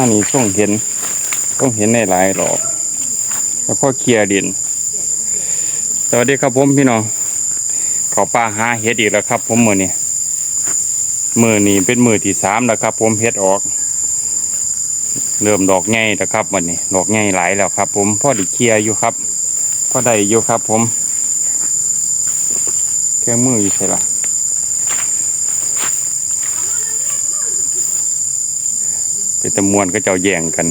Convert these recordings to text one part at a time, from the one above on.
น้านี้ต้องเห็น ต้องเห็นในหลายหลอกแล้วก็เคลียร์ดิน สวัสดีครับผมพี่น้องขอปลาหาเห็ดอีกแล้วครับ ผมมือนี้มือนี้เป็นมือที่สามแล้วครับ ผมเห็ดออก เริ่มดอกไงแล้วครับวันนี้ ดอกไงหลายแล้วครับ ผมพ่อไดีเคลียร์อยู่ครับพ่อได้อยู่ครับ ผม เครื่องมืออยู่ใช่ละ เป็นตะมวนก็เจ้าแย่งกัน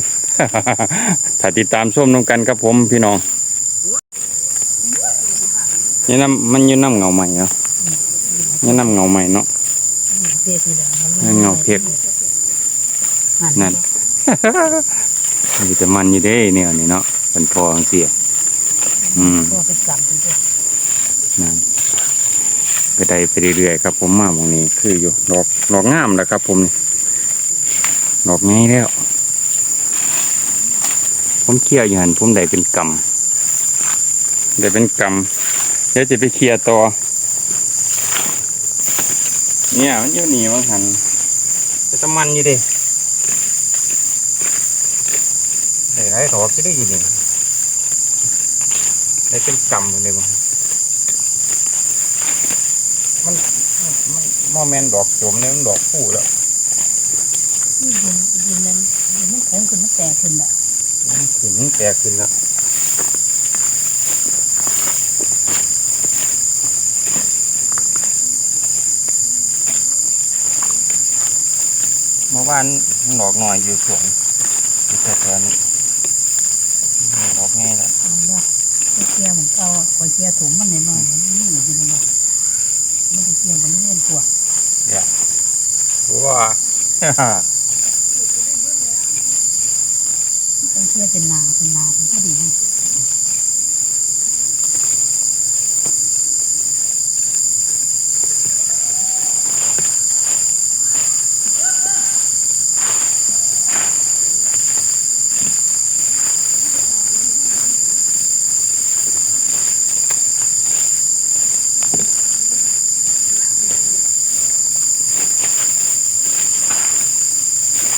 ถ้าติดตามส้มน้ำกันครับผมพี่น้องนี่น้ำมันอยืนน้ำเงาใหม่เนาะนี่น้ำเงาใหม่เนาะเพกนี่แหละนั่นเงาเพกนั่นนี่แต่มันอยู่เด้เนี่ยนี่เนาะเป็นพอจังเสียอืมก็เป็นกรรมเป็นตัวนั่นก็ได้ไปเรื่อยๆครับผมมาตรงนี้ คืออยู่ดอกดอกงามแล้วครับผมนี่ ดอกง่ายแล้ว ผมเคลียร์อยู่หันผมได้เป็นกำได้เป็นกำเดี๋ยวจะไปเคลียร์ต่อ เนี่ยมันอยู่นี่บางหันแต่ตะมันอยู่เด้ได้หลายดอกก็ได้อยู่นี่ได้เป็นกำเลยบางหันมันมันโมเมนดอกโจมเนี่ยมันดอกคู่แล้ว นี่ยินยินนั้น ยินมันโค้งขึ้นมันแตกขึ้นอะมันขึ้นแตกขึ้นแล้วเมื่อวานมันดอกหน่อยอยู่สวนอยู่แถวๆนี้ดอกง่ายแล้วเอาละไปเคลียร์เหมือนเก่าอะไปเคลียร์ถุงมันหน่อยๆมันนี่อยู่ในบ่ไม่ได้เคลียร์บริเวณตัวว้าต้องเคลียร์เป็นนาเป็นนาเป็นก็ดีมัน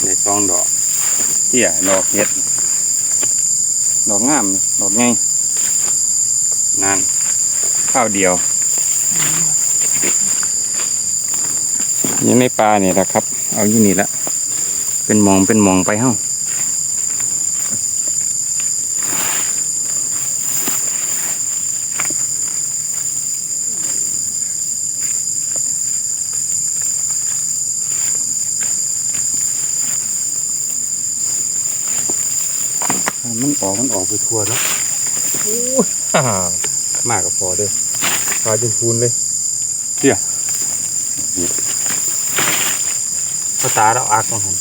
ในซองดอกี่ยดอกเห็ดดอกงามดอกง่ายนั่นข้าวเดียวยังไม่ปลาเนี่ยแหละครับ เอาอยู่นี่ละเป็นมองเป็นมองไปเฮ้า มันออกไปทั่วแล้วโอ้ยมากกับพอเด้อปลาจนพูนเลยเที่ยนี่ภาษาเราอักมาครับ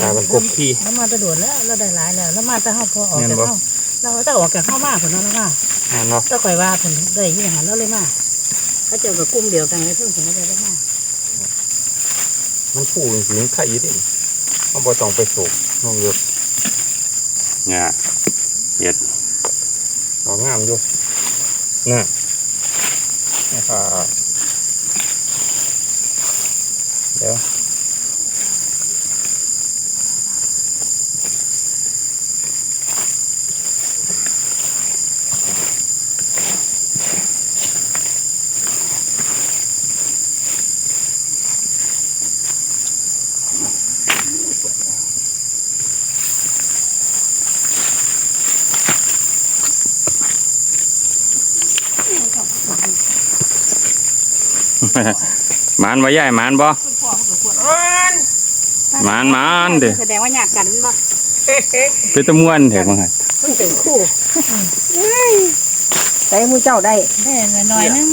ตามันกบขี้แล้วมาจะโดดแล้วเราได้หลายแล้วแล้วมาจะเข้าพอออกแม่นจากบ่เข้าเราจะออกจากเข้ามาผลแล้วว่าแน่นเนาะถ้าก่อยว่าผลได้ยี่หันแล้วเลยมาถ้าเจอกับกลุ่มเดียวกันเลยเพิ่งผลได้ได้มามันฟูจริงๆไข่ดิมันบ่ต้องไปโศกน้องเยอะเนี่ย เย็ดดอกงามอยู่น่ะนี่ค่ะ หมานบ่ย่ายหมานบ่คุณพ่อเขาขวดหมานหมานเด้อแสดงว่าหยาดกันมันบ่เป็นตะม่วนแถมว่าไงเพิ่งเป็นคู่ใส่มือเจ้าได้ได้หน่อยๆนึง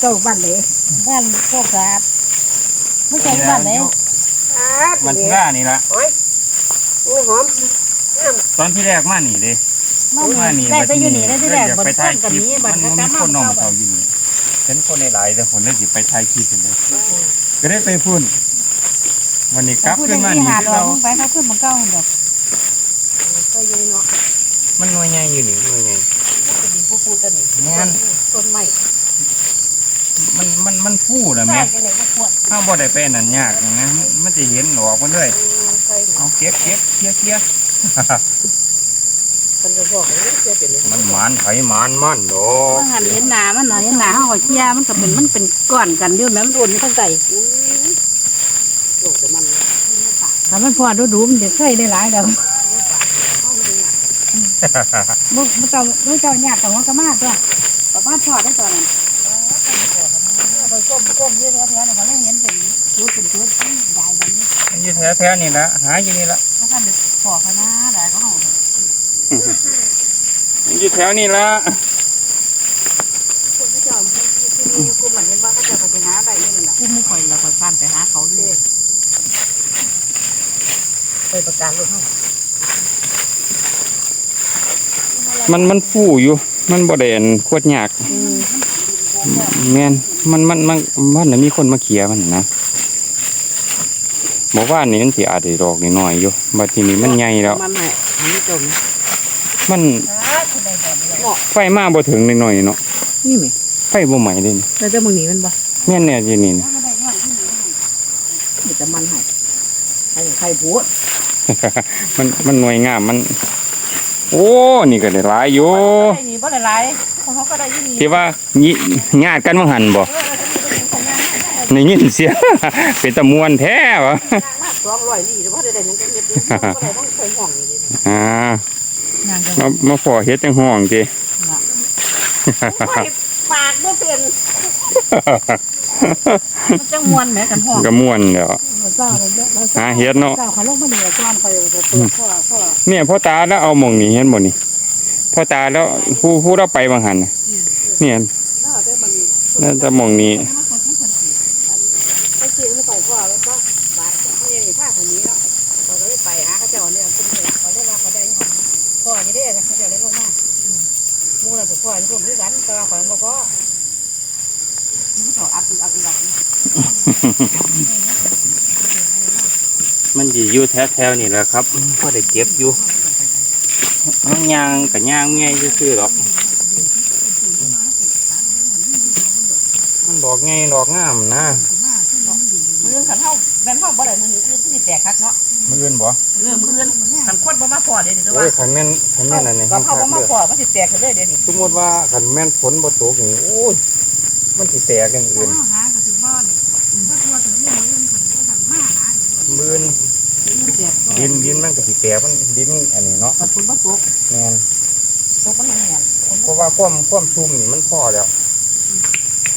เจ้าบ้านเลยบ้านโคกสะอาดไม่ใช่บ้านไหนมันที่ว่านี่ละมือหอมตอนที่แรกมานี่เด้มันมานี่ได้ไปอยู่นี่ได้ที่แรกอยาบนไปต้ถ่ายนคกันลิปนี้บัมันนกระมีกำคนน้องเข้าเขาอยู่นี่ เห็นคนในหลายแต่คนได้สิไปถ่ายคลิปอยู่เลยก็ได้ไปพุ่นวันนี้กลับพูดขึ้นได้มาที่นี่หาที่ดอเรากไปเขาขึ้นมันเก้าดอกก็ยืนเนาะมันหน่วยใหญ่อยู่นี่หน่วยใหญ่จะดีผู้พูดกันนี่แม่นต้นไม้มันมันมันฟูนะใช่แม่กันเลยก็ขวดถ้าบ่ได้ไปนั่นยากนะมันจะเห็นออกมาเลยอืมก็บเก็บเคลียร์เคลีย ร์คนก็บอกว่าเสียเป็นเลยมันหมานไผหมานมันดอกมันหันเห็นหนามันหน่อยเห็นหนาเขาก็เคลียร์มันก็เป็นมันเป็นก้อนกันอยู่แม่มันโดนอยู่ทั้งใจโลกแต่มันถ้ามันพอดูดูๆมันจะเคยได้หลายแล้วมุกมุกเจ้ามุกเจ้าญาติแต่ว่าก็มาตัวประมาณพอได้ตอนนั้นไปก้มก้มเยอะๆแถวๆนี่ก็เลยเห็นเป็นชุดเป็นชุดใหญ่แบบนี้มันอยู่แท้ๆนี่ละหาอยู่นี่ละเขาคันเด็กพอขนาดไหนก็เอา มันอยู่แถวนี่ละคนที่เจ้าที่นี่กูเหมือนเห็นว่าเขาจะไปหาได้ยังไงล่ะกูไม่ค่อยเราค่อยข้ามไปหาเขาเลยไปประกาศรถเฮามันมันฟูอยู่ มันบ่ได้อันโคตรยากแม่นมันมันมันมันน่ะมีคนมาเคลียร์มันนะบอกว่านี่มันสิอาจจะดอกน้อยๆอยู่บัดทีนี้มันใหญ่แล้วมันแหละมันจม มันคุณได้ก่อนเลยไฟมาบ่ถึงน้อยๆเนาะนี่ไหมไฟบ่ไหม้เลยนี่แล้วจะมึงหนีมันบ่แม่นแน่จีนี่นะไม่ได้ย้อนที่นี่เดี๋ยวจะมันให้ใครใครพูดมันมันหน่วยงามมัน โอ้นี่ก็ได้หลายอยู่ไอ้นี่บ่ได้หลายเขาก็ได้ยี่นี่ที่ว่าญญาติกันว่าหันบ่เออแล้วก็มีเป็นของงานให้ในยินเสียงเป็นตะมวนแท้วะสองร้อยลี่แต่ว่าได้ได้ยังจะเฮ็ดอยู่บ่ได้ต้องเคยห่องอยู่ดิอ่า งานจะมามาพอเฮ็ดจังห้องติปากบ่เป็นมันจังมวนแหมกันห้องก็ม่วนเดี๋ยวเจ้าเลยเด้อหาเฮ็ดเนาะเจ้าเขาลงมาเหนือก้อนเขาจะเปิดข้อข้อเนี่ยพ่อตาแล้วเอาหม่องนี้เห็นบ่นี่พ่อตาแล้วผู้ผู้เราไปบางหันน่ะเนี่ยน่าได้มันน่าจะหม่องนี้ ไปซื้อมาก่อยพ่อแล้วก็บาทไม่ใช่ผ้าคนนี้เนาะพอเราได้ไปหาเขาเจ้าเนี่ยเป็นเนี่ยเขาได้รับเขาได้ยังพ่อยังได้เขาเจ้าได้ลงมามูน่ะเป็นพ่อที่ผมด้วยกันแต่ว่าข่อยบ่พ่อมันก็อักอักอัก มันสิอยู่แถวๆนี่แหละครับพอได้เก็บอยู่มันย่างก็ย่างเมียซื่อๆหรอก มันดอกไงดอกงามนะมือขันเท่าแม่นเท่าบ่ได้มืออื่นที่แตกคักเนาะมื้ออื่นบ่เรื่องมืออื่นขันคดบ่มาพอเดี๋ยวนี้โอ้ยคันแม่นคันแม่นอันนี้ก็ห้องเข้าคักบ่มาเด้อพอมันสิแตกกันเลยเดี๋ยวนี้สมมติว่าคันแม่นฝนบ่ตกนี่โอ้ยมันสิแตกอย่างอื่นหาก็ถึงบ้านถ้าตัวถึงนี่มือขันว่าดันมาหา อยู่มือนดินดินมันก็สิแตกมันดินอันนี้เนาะขันคุณบ่ตกแม่นตกมันแห้งเพราะว่าความความชุ่มนี่มันพอแล้ว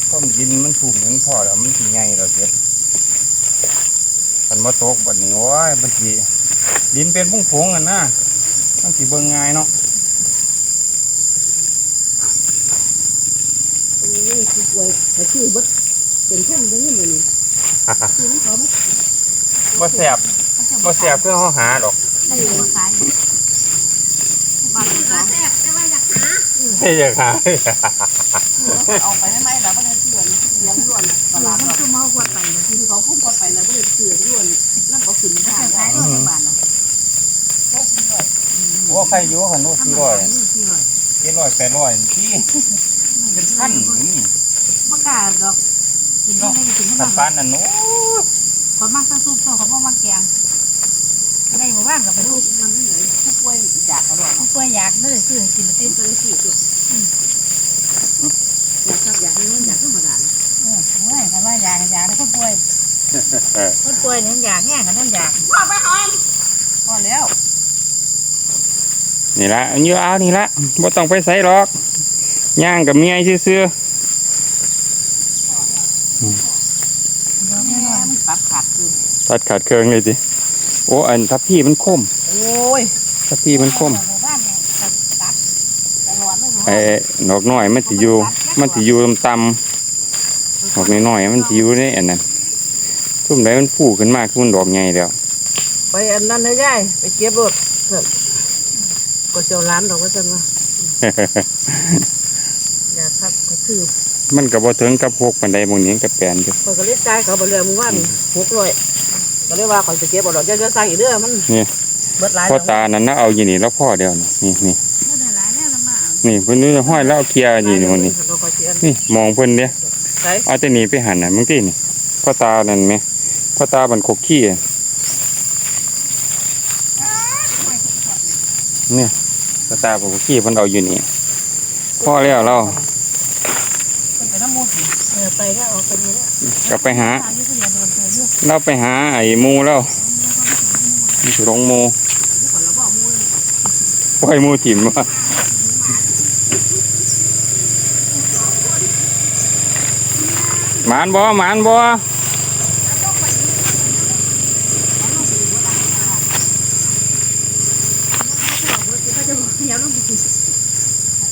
ความดินมันชุ่มนี่มันพอแล้วมันสิใหญ่แล้วเฮ็ดคันบ่ตกบัดนี้โอ้ยมันสิดินเป็นพุ่งผงๆอะนะมันสิเบิ่งง่ายเนาะนี่คือป่วยแต่ชื่อบ่เป็นแค่นี้นี่นี่คือมันเขาบ่ บ่แซ่บบ่แซ่บคือเฮาหาดอกได้อยู่ขายบ้านสองให้อยากหาเอาไปให้ไหมล่ะบ่ได้เตือนเลี้ยงย้วนตลาดมันคือมาขวดไปเลยคือเขาพุ่งกดไปแล้วบ่ได้เตือนย้วนแล้วก็ขึ้นได้ขายรถบ้านเนาโอ้ใครอยู่คันโน้นทำ400ร้อยสี่ร้อย700 800ที่เป็นพันนี่บ่กล้าดอกกินได้ไม่กินขัไม่นบ้าปานนั่นโน้คนมากต้องซุปเขาบอกมันแกงได้หมู่บ้านกับไปลูกมันนี่เลยผู้ป่วยอยากกระโดดผู้ป่วยอยากนั่นเลยซื้อกินมาตีนตัวละสี่ตัวอยากครับอยากให้มันอยากธรรมดาเออโอ้ยกันว่าอยากอยากแล้วคนป่วยคนป่วยเนี่ยอยากแห้งกันนั่นอยากพ่อไปหอมพอแล้วนี่ละอันนี้เอานี่ละบ่ต้องไปใส่หรอกย่างกับเมียซื่อแม่มันปรับขาดคือๆตัดขาดเครื่องเลยสิ โอ้อันทับพี่มันคมโอ้ยทับพี่มันคมหมู่บ้านเนี่ยตัดตลอดเลยหมู่ไอ้ดอกน้อยมันสิอยู่ มันสิอยู่ต่ำๆดอกน้อยๆมันสิอยู่ในอันนั้นทุ่มใดมันฟูขึ้นมากขึ้นดอกใหญ่แล้วไปอันนั้นเลยยายไปเก็บรถก็เจ้าร้านดอกว่าซั่นว่าอยากทักก็คือมันก็บ่ถึงกับพวกปันไดหมองนี้กับแปลนอยู่ข้อยก็เลยจ่ายเขาบ่เรือมึงว่านี่600ก็ เลยว่าข่อยจะเก็บบ่ดอกจะจะสั่งอีกเด้อมันนี่เบิดหลายพ่อตานั่นนะเอาอยู่นี่แล้วพ่อเดียวนี่นี่นี่ไม่ได้หลายแน่ละมานี่เพิ่นนี่ห้อยแล้วเอาเคลียร์นี่นี่มันนี่บ่ค่อยเสียนี่มองเพิ่นเด้ใส่เอาแต่นี่ไปหันน่ะมึงตินี่พ่อตานั่นไหมพ่อตาบันคกขี้อะเนี่ยตาตาผมขี้มันเอาอยู่นี่พ่อแล้วเราเป็นไปน้ำมูกเออไปแล้วออกไปนี่แล้วกลับไปหา เราไปหาไอ้มูแล้วรอหลงมูที่ก่อนเรายปล่อยมูถิ่มวะหมานบ่หมานบ่ เขาจะบอกเดี๋ยวต้องไปกิน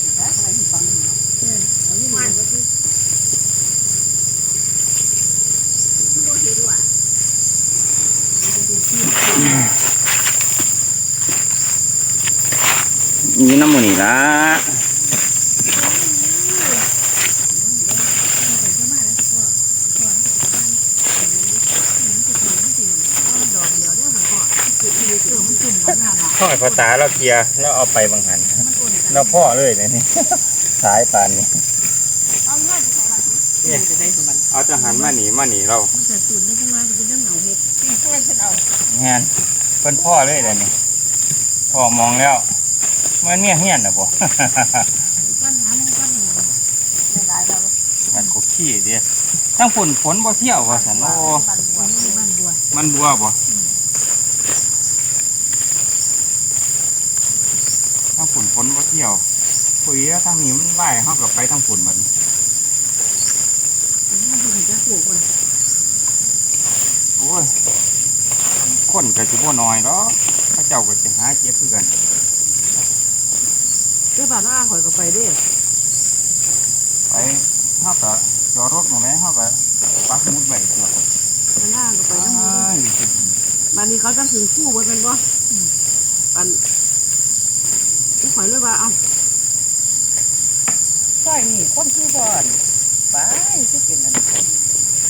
มีน้ำมันนี่ละ ดอกเดียวได้มันก็คือคือเครื่องมันจุ่มกั นหน้าหนาพ่อยภาษาเราเคลียร์แล้วเอาไปบางหันเราพ่อเลยเนี่ยนี่สายปานนี่เอาเงินไปใส่ละเนี่ยจะได้สมบัติเอาจะหันมาหนีมาหนีเรามันจะตุนได้จังาจะเป็นเรื่องเหนาเห็ดเพื่อนฉันเอางานพ่อเลยเดี๋ยนี้พ่อมองแล้ว มันเมียเฮียนนะบ่ ก้อนน้ำมันก้อนหนึ่งหลายๆเรามันก็ขี้เดิทั้งฝนฝนบ่เที่ยวว่าซั่นโอ้บ้านบัวนี่บ้านบัวมันบัวบ่ทั้งฝนฝนบ่เที่ยวปุ๋ยแล้วทางนี้มันบ่ายเฮาก็ไปทางฝนบัดนี้มันถึงจะปลูกมันโอ้ยคนก็สิบ่น้อยดอกเขาเจ้าก็สิหาเก็บคือกันเจ้า บ้านอ้างข่อยก็ไปด้ไปเฮาก็จอดรถหมู่แม่เฮาก็ปักหมุดไว้ตัวมันอ้างก็ไปน้ำอ้ามือยบ้านนี้เขาจะถึงคู่บนเป็นบ่อันที่ข่อยเลยว่าเอาใช่นี่คนคือบ่อนไปสิเป็นอัน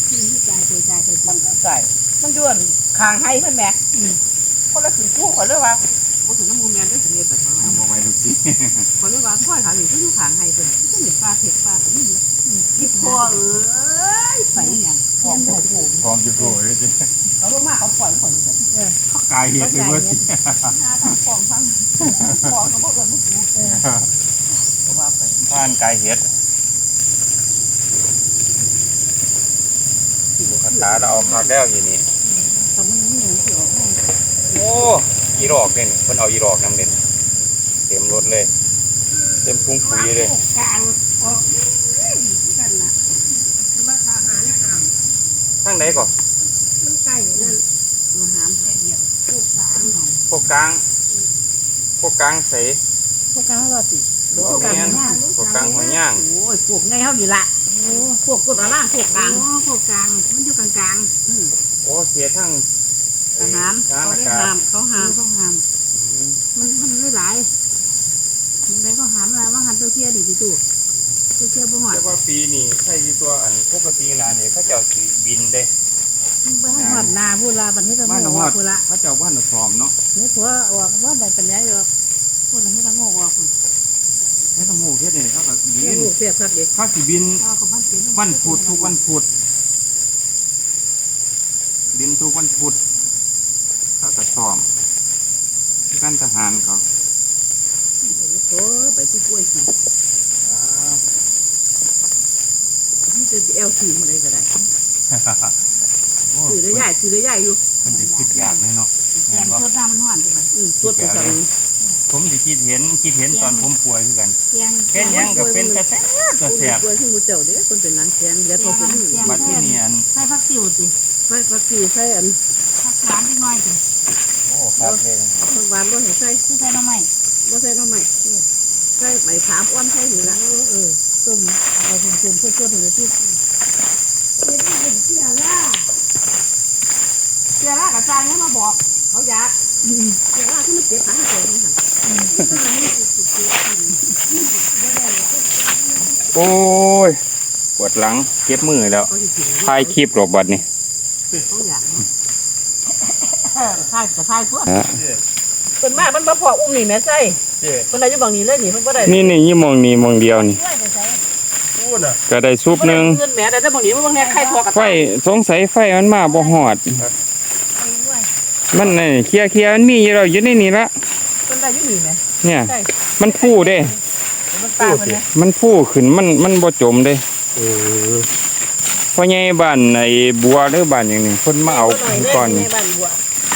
ที่ใจใจใจใจมันก็ไก่มันยวนคางให้เพิ่นแม่คนละถึงคู่ข่อยเลยว่าบ่ถึงน้ำมูลแมน ได้ถึงเรียนแต่ทางเอาบ่ไว้ลูกสิข่อยเลยว่าค่อยขาอยู่ที่อยู่คางให้เพิ่นก็มีปลาเผ็ดปลาตัวนี้อยู่คิดคอเอ้ยไปหยังของโอ้โหพร้อมอยู่โกยสิเขาลงมาเขาปล่อยคนเดียวเออกายเฮ็ดไปเบิดสิหาทางฟองฟังฟองก็บอกเออไม่ถูกก็ว่าไปผ่านกายเฮ็ดคาถาเราเอาคักแล้วอยู่นี่แต่มันนี่อย่างที่ออกให้โอ้อีรอกเด่นเพิ่นเอาอีรอกนำเด่นเต็มรถเลย เต็มถุงปุ๋ยเลยกลางออกกันนะแต่ว่าทหารห่างทางไหนก่อนมันใกล้นั่นอาหารเดียวพวกสางหน่อยพวกกลางพวกกลางใสพวกกลางรอติพวกกลางย่างพวกกลางหัวย่างโอ้ยพวกไงเขาดีละโอ้พวกกดอะไรพวกกลางพวกกลางมันอยู่กลางกลางโอ้เสียทั้งทหารทหารเขาอาได้กาศห้ามเขาห้ามเขาห้ามอืมมันมันไม่หลาย มันได้ก็หามอะไรว่าหันตัวเทียดิจิตู่ตัวเทียบ่หอดแต่ว่าปีนี้ใช่ที่ตัวอันปกตินาเนี่ยเขาเจ้าสิบินเด้บ่ให้หอดนาพูดลาบัดนี้ต้องบ้านโง่เราอฮออดกพูดละเขาเจ้าบ้านเราซ้อมเนาะนี่ถัวออกว่าได้ปัญญาอยู่พูดละให้ต้องโง่ออกพุ่นแล้วต้องหมู่เฮ็ดนี่เขาก็บิเรียนนลูกเสียบครับเด็กเขาสิบินข้าวกับบ้านเสียวันพุธทุกวันพุธบินทุกวันพุธเขาก็ซ้อมที่การทหารเขา โอ้ไปที่กล้วยกินอ่านี่จะเอลทีมาเลยก็ได้โอ้ถือได้ใหญ่ถือได้ใหญ่อยู่เพิ่นสิคิดอยากเลยเนาะแกงสดน้ำมันหวานจังเลยอืมสดกว่าเก่าผมสิคิดเห็นคิดเห็นตอนผมป่วยคือกันแกงเป็นหยังก็เป็นกระแสกระแสบกล้วยที่มูเจ้าเด้คนเป็นนางแกงเดี๋ยวตัวผมอยู่บัดที่นี่อันใส่ผักติ๋วสิใส่ผักติ๋วใส่อันผักหวานนิดหน่อยสิโอ้ครับเลยผักหวานบ่ให้ใส่ใส่น้ำใหม่บ่ใส่น้ำใหม่ ใส่ใบขามอ้วนใส่อยู่ละเออต้มเอาคุมๆเพื่อๆถึงที่เป็นเป็นเสียล่าเสียล่ากับจานนี้มาบอก เขาอยากเสียล่าที่มันเจ็บหางเจ็บนี่ค่ะโอ้ยปวดหลังเจ็บมือแล้วเขายู่ที่ถ่ายคลิปหรอกบัดนี้เขายากเนาะถ่ายกับถ่ายพวกเป็นมากมันมาพออุ้มนี่แม่ใช่ ส่คนใดอยู่บางนี้เลยนี่เพิ่นบ่ได้นี่นี่ยี่มองนี่มองเดียวนี่ก็ได้ซุปหนึ่งเงินแม่แต่ถ้าบางนี้มันบางแน่ใครพอกับไฟสงสัยไฟมันมาบ่หอด มันนี่เคลียร์เคลียร์มันมีอยู่แล้วอยู่ในนี่ละคนใดอยู่นี่แม่เนี่ย ใช่มันฟูเด้ มันตาคนนี้มันฟูขึ้นมันมันบ่จมเด้เออพ่อใหญ่บ้านไอ้บัวหรือบ้านอย่างนี้เพิ่นมาเอาก่อนในนี่บ้านบัว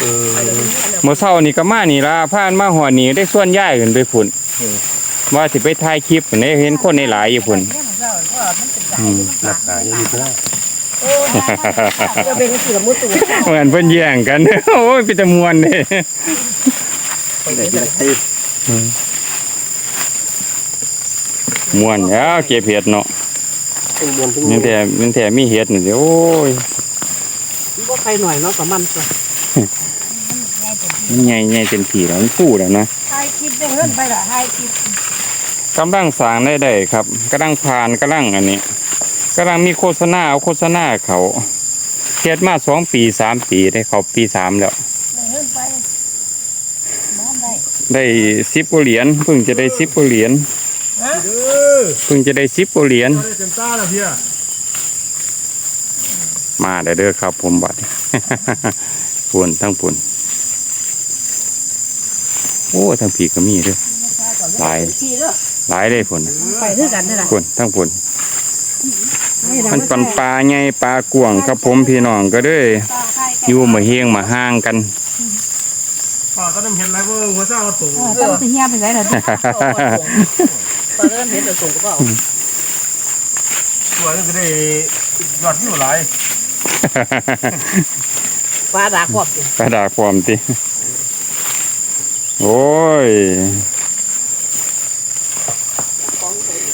เออไปเลยนี่อันเดียวเมื่อเช้านี่ก็มานี่ล่ะผ่านมาหัวนี่ได้ส่วนย้ายขึ้นไปพุ่นว่าสิไปถ่ายคลิปนี่เห็นคนในหลายอยู่พุ่นเนี่ยมันเศร้าเพราะว่ามันเป็นสายอืมหลักฐานยังมีเท่าโอ้ยจะเป็นสีละมุดตัวเหมือนเพิ่นแย่งกันโอ้ยเป็นตะมวนเด้ไปไหนที่ไหนม่วนแล้วเก็บเห็ดเนาะทั้งมวลทั้งมนี่วลแต่นี่แต่มีเห็ดนี่เดี๋ยวโอ้ยก็ใครหน่อยเนาะกับมันตัว มันใหญ่ใหญ่เป็นผีแล้วมันฟูแล้วนะใครคิดได้เงินไปละใครคิดกำลังสร้างได้ได้ครับกำลังผ่านกำลังอันนี้กำลังมีโฆษณาเอาโฆษณาเขาเฮ็ดมาสองปีสามปีได้เขาปีสามแล้วได้เงินไปมองได้ได้สิบกว่าเหรียญเพิ่งจะได้สิบกว่าเหรียญฮะเออเพิ่งจะได้สิบกว่าเหรียญได้เต็มตาแล้วเพี่ยมาได้เด้อครับผมบัดปุ่นทั้งปุ่น โอ้ทั้งผีก็มีเด้อหลายขี่เด้อหลายเลยพุ่นไปคือกันนี่แหละปุ่นทั้งปุ่นมันปันปลาใหญ่ปลากวางครับผมพี่น้องก็เด้ออยู่มาเฮียงมาห่างกันป่าก็ต้องเห็นอะไรเบ้างหัวเจ้าตุ่งเออต้องไปเฮียไปไหนล่ะดิตอนเริ่มเห็นแต่ส่งกระเป๋าตัวนี้ก็ได้ยอดวิวหลายฟ้าด่าครอบสิกระดาษความติ โอ้ย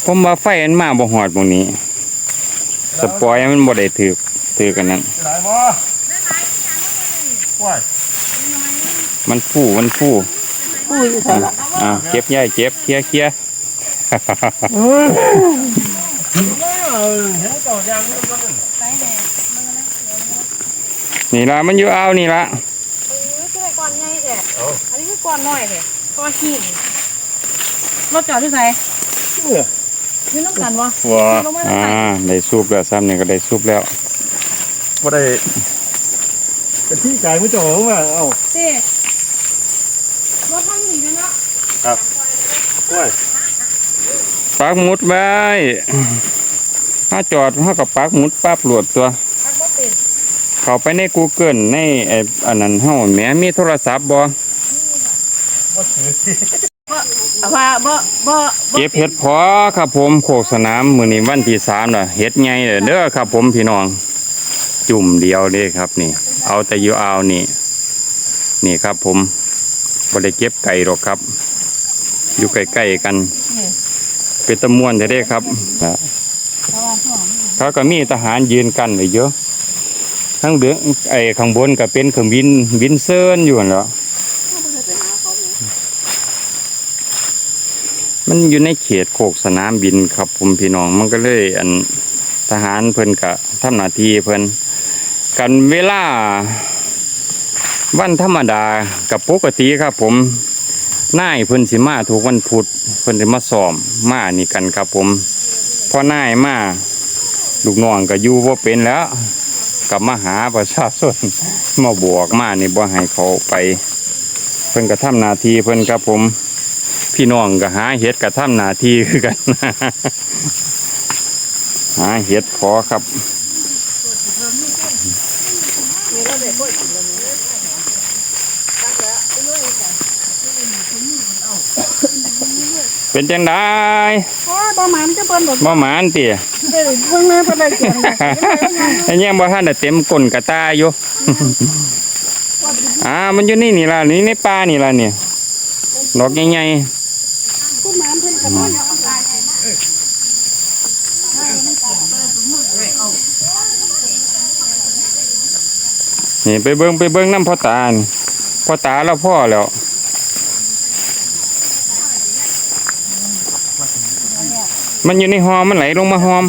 ผมมาไฟอันมาบ่หอดตรงนี้ สปอยมันบ่ได้ถือถือกันนั้นหลายบ่ว้ายมันฟู่มันฟู่อุ้ยใส่ละอ่าเก็บย่ายเก็บเคลียร์เคลียร์เออเห็นเจ้ายางนี่มันก็นั่นนี่ละมันอยู่เอาวนี่ละเออคือไอ้ ก้อนใหญ่แท้อันนี้คือก้อนน้อยแท้ก้อนขี้นี่รถจอดที่ไหนเออยืนน้ำกันวะว้าลงมาอ่าน้ำกันได้ซุปแล้วซ้ำนี่ก็ได้ซุปแล้วบ่ได้เป็นที่ไก่ผู้เจ้าของว่าเอ้าเต้รถทางนี้นะเนาะว้ายปักหมุดไว้ถ้าจอดถ้ากับปักหมุดปั๊บโหลดตัวทางบ่เป็นเข้าไปใน Google ในไอ้อันนั้นเฮาแหมมีโทรศัพท์บ่บ่ถือเอา ว่าบ่บ่บ่เก็บเห็ดพอครับผมโคกสนามมือนี้วันที่3น่ะเห็ดใหญ่เด้อเด้อครับ ผมพี่น้อง จุ่มเดียวเด้ครับ นี่ เอาแต่อยู่เอานี่ นี่ครับ ผมบ่ได้เก็บไก่หรอกครับ อยู่ใกล้ๆกันเป็นตะมวนจะได้ครับเพราะว่าช่วงนี้เขาก็มีทหารยืนกันไว้เยอะทั้งเบือไอ้ข้างบนก็เป็นเครื่องบินบินเซินอยู่นั่นแหล้ว เขาบ่ได้ไปหาเขาเนี่ย มันอยู่ในเขตโคกสนามบินครับผมพี่น้องมันก็เลย อันทหารเพิ่นก็ทำหน้าที่เพิ่นกันเวลา วันธรรมดากับปกติครับ ผมนายเพิ่นสิมาทุกวันพุธเพิ่นสิมาซ้อมมานี่กันครับ ผมพอนายมาลูกน้องก็อยู่บ่าเป็นแล้วกับมาหาประชาชนมาบวกมานี่บ่ให้เขาไป เพิ่นก็ทำหน้าที่เพิ่นครับผม พี่น้องก็หาเห็ดก็ทำหน้าที่คือกัน หาเห็ดพอครับมีรถเด็กก็กินแล้วนี่ตั้งแล้วไปด้วยกันเป็นจังไดโอ้ยบ่หมานจะเปิ้นบ่บ่หมานติเด้อเพิ่งแม่เพิ่นได้เกินเลยไอ้เนี่ยบ่ทันได้เต็มก้นกระตาอยู่อ่ามันอยู่นี่นี่ล่ะนี่ในป่านี่ล่ะเนี่ยดอกใหญ่ผู้หมา เอาเนี่ไปเบิ่งไปเบิ่งน้ำพ่อตาพ่อตาแล้วพ่อแล้วมันอยู่ในหอมมันไหลลงมาหอม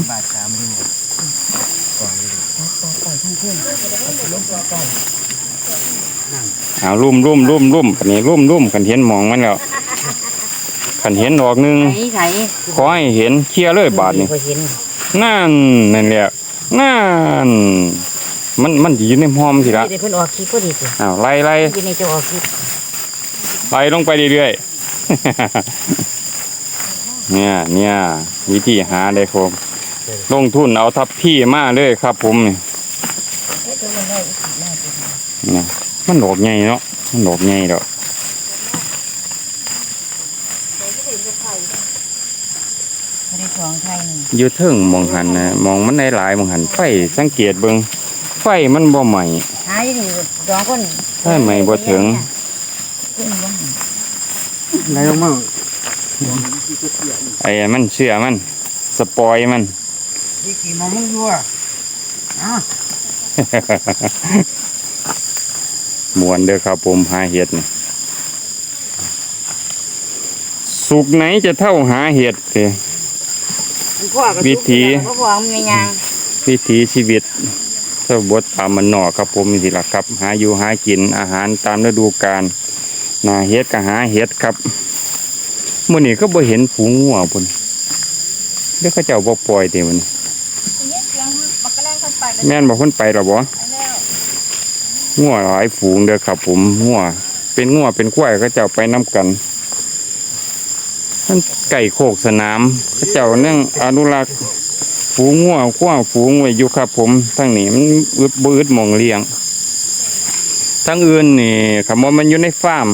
เอารุ่มรุ่มรุ่มรุ่มนนี้รุ่มรุ่มกันเห็นมองมันแล้ว กันเห็นดอกหนึงไผไผขอให้เห็นเคลียร์เลยบาทนี่บ่เห็นนั่นนั่นแหละนั่นมันมันสิอยู่ในหอมสิละเดี๋ยวเพิ่นออกคลิปพอดีสิอ้าวไล่ไล่ยินดีจะออกคลิปไล่ลงไปเรื่อยเนี่ยเนี่ยวิธีหาเลยครับลงทุนเอาทับพี่มาเลยครับผมนี่เนี่ยมันดอกใหญ่เนาะมันดอกใหญ่ดอก ไม่ได้ของไทยนี่ อยู่เทิงมองหันนะมองมันได้หลายมองหันไฟสังเกตเบิงไฟมันบ่ใหม่หายนี่สองคนใช่ไหมบ่ถึงขึ้นบ้างไหนลงมาไอ้มันเชื่อมัน สปอยมันนี่กี่มองมึงอยู่อะมวนเด้อครับผมหาเห็ดนี่สุกไหนจะเท่าหาเห็ดเด้พ่อกับ วิธีพ่อพ่อมึงยังยังวิถีชีวิตสบทตามมันนอกครับผมนี่ล่ะครับ หาอยู่หากินอาหารตามฤดูกาลหนาเห็ดก็หาเห็ดครับมื้อนี้ก็บ่เห็นผูงัวพุ่นเด้อเขาเจ้าบ่ปล่อยติมันเนี่ยเสียงบักกะแลงเข้าไปเลยแม่นบ่เพิ่นไปหรอบ่ไปแล้วงัวหลายฝูงเด้อครับ ผมงัวเป็นงัวเป็นควายเขาเจ้าไปนํกัน มันไก่โคกสนามเขาเจ้านั่งอนุรักษ์ฝูงงัวกว้าฝูงไว้อยู่ครับ ผมทั้งนี้มันอึดบ่อึดหมองเลี้ยง ทั้งอื่นนี่คำว่ามันอยู่ในฟาร์ม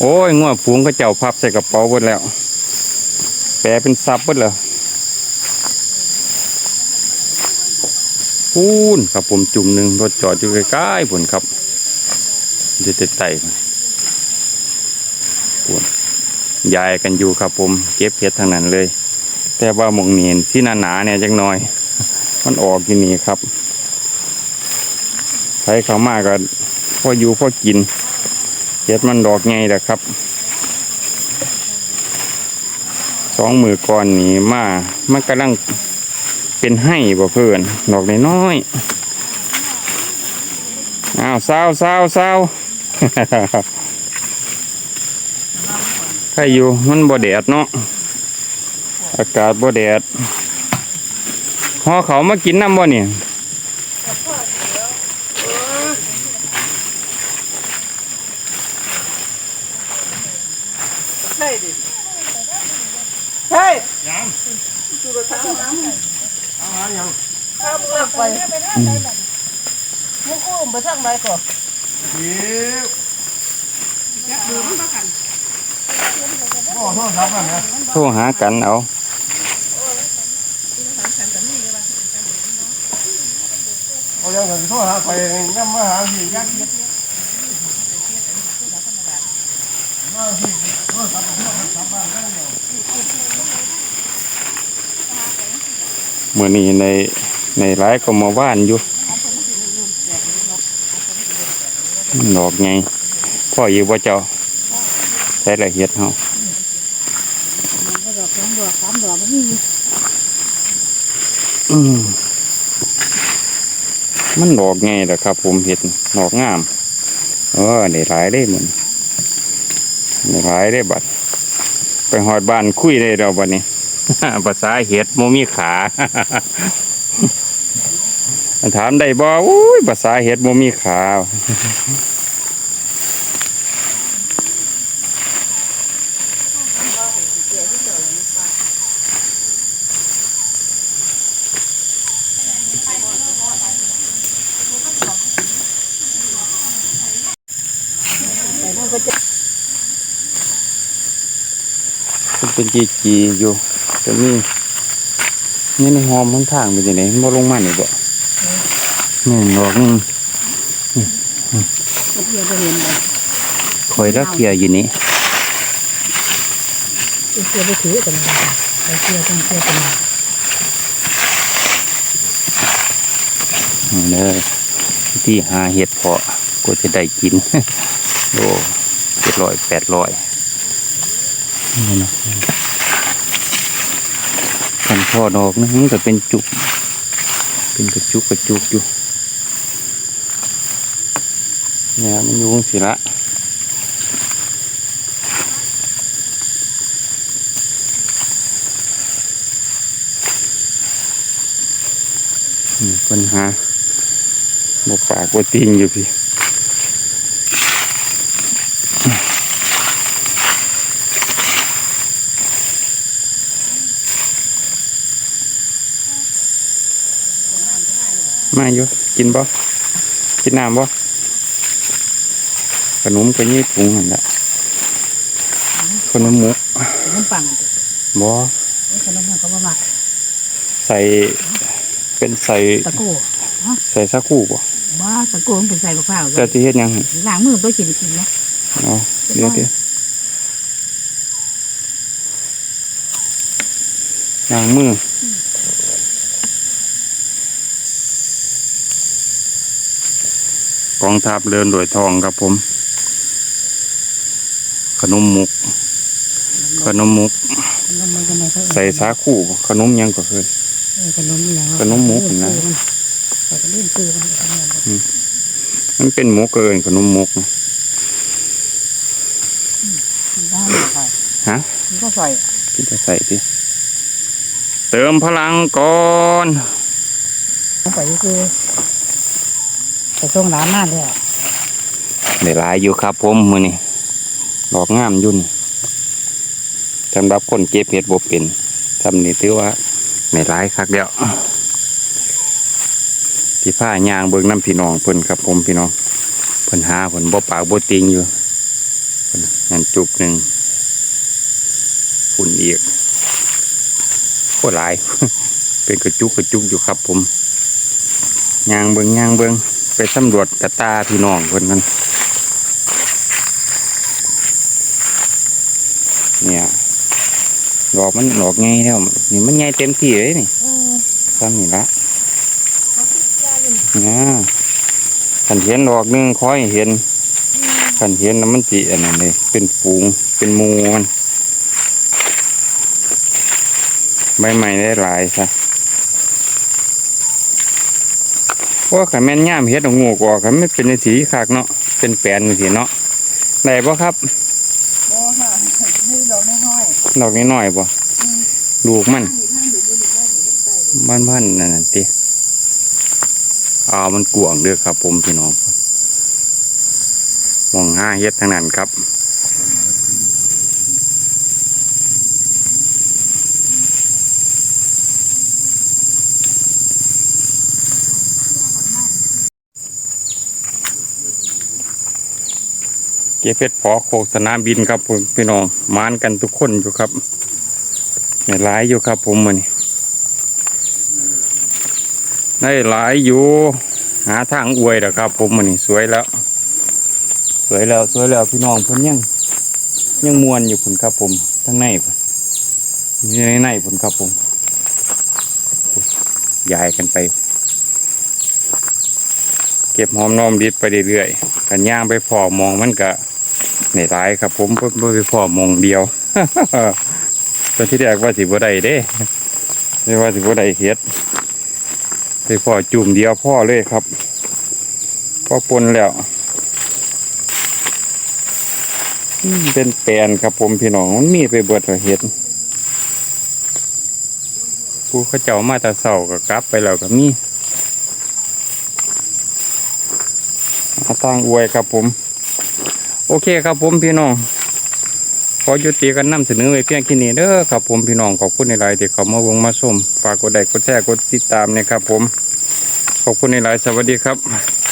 โอ้ยงัวฝูงเขาเจ้าพับใส่กระเป๋าหมดแล้ว แปลเป็นซับหมดแล้วพูนครับผมจุ่มหนึ่งรถจอดอยู่ใกล้ๆผลครับอยู่ใต้ๆพูน ยายกันอยู่ครับผมเก็บเห็ดทางนั้นเลย แต่ว่าหมองเนียนที่หนาๆเนี่ยจังน้อย มันออกที่นี่ครับใครเขามากก็พออยู่พอกินเห็ดมันดอกไงแหละครับสองมือก่อนนี้มา มันกำลังเป็นให้บ่เพื่อนดอกน้อยๆอ้าวเศร้าเศร้าเศร้า ใครอยู่มันบ่แดดเนาะอากาศบ่แดดหอเขามากินน้ำบ่เนี่ยใช่ดิใช่ยังจุดทางน้ำเอาหายังข้ามเลือกไปมึงอุ้มไปทางไหนก่อนเดี๋ยวยักดูมันประกันบ่ โทษครับนั่นนะโทรหากันเอาเอายังกันโทษหาไปย่ำมาหาพี่ยักษ์มาพี่โทษครับโทษครับบ้านนั่นเดียวเมื่อนี้ในในร้ายก็มาว่านอยู่ดอกไงพ่ออยู่ว่าเจ้า ใช้ละเอียดเฮามันก็ดอกสองดอกสามดอกมันมีอืมมันดอกไงล่ะครับ ผมเห็ดดอกงาม เออในหลายได้เหมือนในหลายได้บัด ไปหอดบ้านคุยได้เราบัดนี้ภาษาเห็ดโมมีขาถามได้บ่อุ้ยภาษาเห็ดโมมีขา แต่นั่นก็จะ มัน เป็นจีจีอยู่แต่นี่นี่ในหอมมันทางเป็นยังไงมันบ่ลงมาหนิบ่นี่ดอกนึงเพียงจะเห็นเลยคอยรักเกียร์อยู่นี่เพียงไปถือกันเลยไปเพียงต้องเพียงกันนี่เลยที่หาเห็ดเพาะก็จะได้กินโอ้เจ็ดร้อยแปดร้อย นี่นะกันพ่อดอกนะมันก็เป็นจุก เป็นกระจุกกระจุกอยู่เนี่ยมันอยู่สิละปัญหาบกปากบติงอยู่พี่ มาอยู่ กินบ่กินน้ำบ่ขนมก็ยี่ถุงหันละขนมหมูขนมปังอันเดียวบ่ไอ้ขนมเนี่ยเขาบ่มักใส่เป็นใส่ตะโก้ใส่สักคู่บ่บ้าตะโก้มันเป็นใส่มะพร้าวเจะที่เฮ็ดหยังหั่นล้างมือตัวกินกินนะเอ๋อเดี๋ยวเดี๋ยวล้างมือ องทัพเดินโดยทองครับผม ขนมมุก ขนมมุกขนมมันกันไหนเขาใส่สาคูบ่ขนมหยังก็คือเออขนมอหย่างขนมหมูขนมใส่กระเล่นซื้อมันขนมแบบมันเป็นหมูเกินขนมมุกนะได้ใส่ฮะมันก็ใส่ที่จะใส่ดิเติมพลังก่อนลงไปก็คือ ใส่ช่วงน้ำมากเลยอะได้หลายอยู่ครับผมมือนี่ดอกงามยุ่นสำหรับคนเก็บเห็ดบ่เป็นทำนี่ถือว่าได้หลายคักเดียวที่ผ้ายางเบิ่งน้ำพี่น้องเพิ่นครับ ผมพี่น้องเพิ่นหาเพิ่นบ่ปากบ่ติงอยู่เพิ่นนั่นจุกหนึ่งฝุ่นอีกโคตรหลาย เป็นกระจุกกระจุกอยู่ครับ ผมยางเบิงยางเบิง ไปสำรวจกระตาพี่น้องเพิ่นนั่นเนี่ยดอกมันดอกไงแล้วนี่มันไงเต็มที่เลยนี่ทำนี่ละนะขันเห็นดอกหนึงคอยเห็นขันเห็นแล้วมันจีอันนั้นเลยเป็นฝูงเป็นหมูมันใบใหม่ได้หลายซะ เพราะขันแม่นย่ามเฮ็ดเอางูกออกขันไม่เป็นสีขากเนาะเป็นแปลนสีเนาะได้ปะครับโอ้ค่ะนี่ดอกไม่ห้อยดอกน้อยๆปะลูกมันบ้านบ้านๆนั่นน่ะติเอามันกวางเด้อครับ ผมพี่น้องมองห้าเฮ็ดทางนั้นครับ เก็บเพชรพอโคกสนามบินครับผมพี่น้องมานกันทุกคนอยู่ครับเนี่ยหลายอยู่ครับผมมันได้หลายอยู่ หาทางอวยแล้วครับ ผมมันนี่สวยแล้ว สวยแล้วสวยแล้วพี่น้องเพิ่นยังยังมวนอยู่ผุนครับผมทั้งในพุ่นอยู่ในในผุนครับผมย้ายกันไป เก็บหอมน้อมริดไปเรื่อยๆกันย่างไปพอมองมันก็ ในร้ายครับ ผมเพิ่งไปพ่อมองเดียวตอนที่แรกว่าสิบ่ได้เด้ไม่ว่าสิบ่ได้เฮ็ดไปพ่อจุ่มเดียวพ่อเลยครับพ่อปนแล้วเป็นแปนครับผมพี่น้องมันมีไปเบิดเฮ็ดผู้เขาเจ้ามาตะเสาก็กลับไปแล้วก็มีมาตั้งอวยครับผม โอเคครับผมพี่น้องขอยุติกันนำเสนอไว้เพียงแค่นี้เด้อครับผมพี่น้องขอบคุณในไลน์ที่เขามาวงมาส้มฝากกดไลค์กดแชร์กดติดตามนะครับผมขอบคุณในไลน์สวัสดีครับ